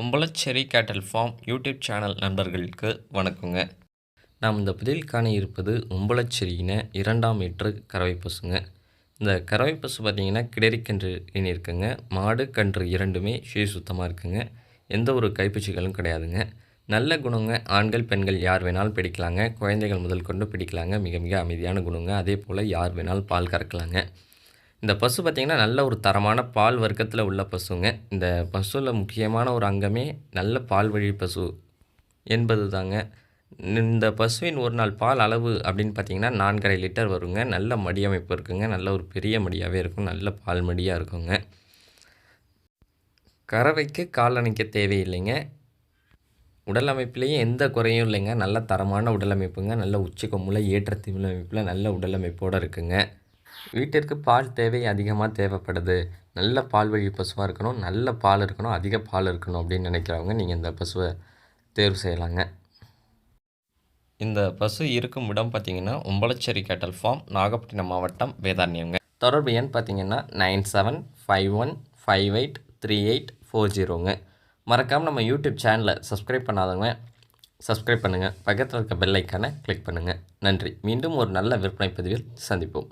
உம்பளச்சேரி கேட்டல் form YouTube channel நண்பர்களுக்கு வணக்கங்க. நாம் இந்த பதில் காண இருப்பது உம்பளச்சேரியின இரண்டாம் ஏற்று கறவை பசுங்க. இந்த கறவை பசு பார்த்திங்கன்னா கிடரிக்கன்று இனி இருக்குங்க மாடு கன்று இரண்டுமே சுய சுத்தமாக இருக்குங்க. எந்த ஒரு கைப்பூச்சிகளும் கிடையாதுங்க. நல்ல குணங்க ஆண்கள் பெண்கள் யார் வேணாலும் பிடிக்கலாங்க. குழந்தைகள் முதல் கொண்டு பிடிக்கலாங்க. மிக மிக அமைதியான குணங்க. அதே போல் யார் வேணாலும் பால் கறக்கலாங்க. இந்த பசு பார்த்திங்கன்னா நல்ல ஒரு தரமான பால் வர்க்கத்தில் உள்ள பசுங்க. இந்த பசுவில் முக்கியமான ஒரு அங்கமே நல்ல பால் வழி பசு என்பது தாங்க இந்த பசுவின் ஒரு நாள் பால் அளவு அப்படின்னு பார்த்தீங்கன்னா நான்கரை லிட்டர் வருங்க. நல்ல மடி அமைப்பு இருக்குங்க. நல்ல ஒரு பெரிய மடியாகவே இருக்கும். நல்ல பால் மடியாக இருக்குங்க. கறவைக்கு கால் அணைக்க தேவையில்லைங்க. உடல் அமைப்புலேயும் எந்த குறையும் இல்லைங்க. நல்ல தரமான உடல் அமைப்புங்க. நல்ல உச்சி கொம்புல ஏற்ற திமிழ் அமைப்பில் நல்ல உடல் அமைப்போடு இருக்குங்க. வீட்டிற்கு பால் தேவை அதிகமாக தேவைப்படுது. நல்ல பால் வழி பசுவாக இருக்கணும். நல்ல பால் இருக்கணும். அதிக பால் இருக்கணும் அப்படின்னு நினைக்கிறவங்க நீங்கள் இந்த பசுவை தேர்வு செய்யலாங்க. இந்த பசு இருக்கும் இடம் பார்த்தீங்கன்னா உம்பளச்சேரி கேட்டல் ஃபார்ம் நாகப்பட்டினம் மாவட்டம் வேதாரண்யங்க தொடர்பு எண் பார்த்தீங்கன்னா nine seven five one five eight three eight four ஜீரோங்க. மறக்காமல் நம்ம யூடியூப் சேனலை சப்ஸ்கிரைப் பண்ணாதவங்க சப்ஸ்கிரைப் பண்ணுங்கள் பக்கத்தில் இருக்க பெல் ஐக்கானை கிளிக் பண்ணுங்கள் நன்றி. மீண்டும் ஒரு நல்ல விற்பனை பதிவில் சந்திப்போம்.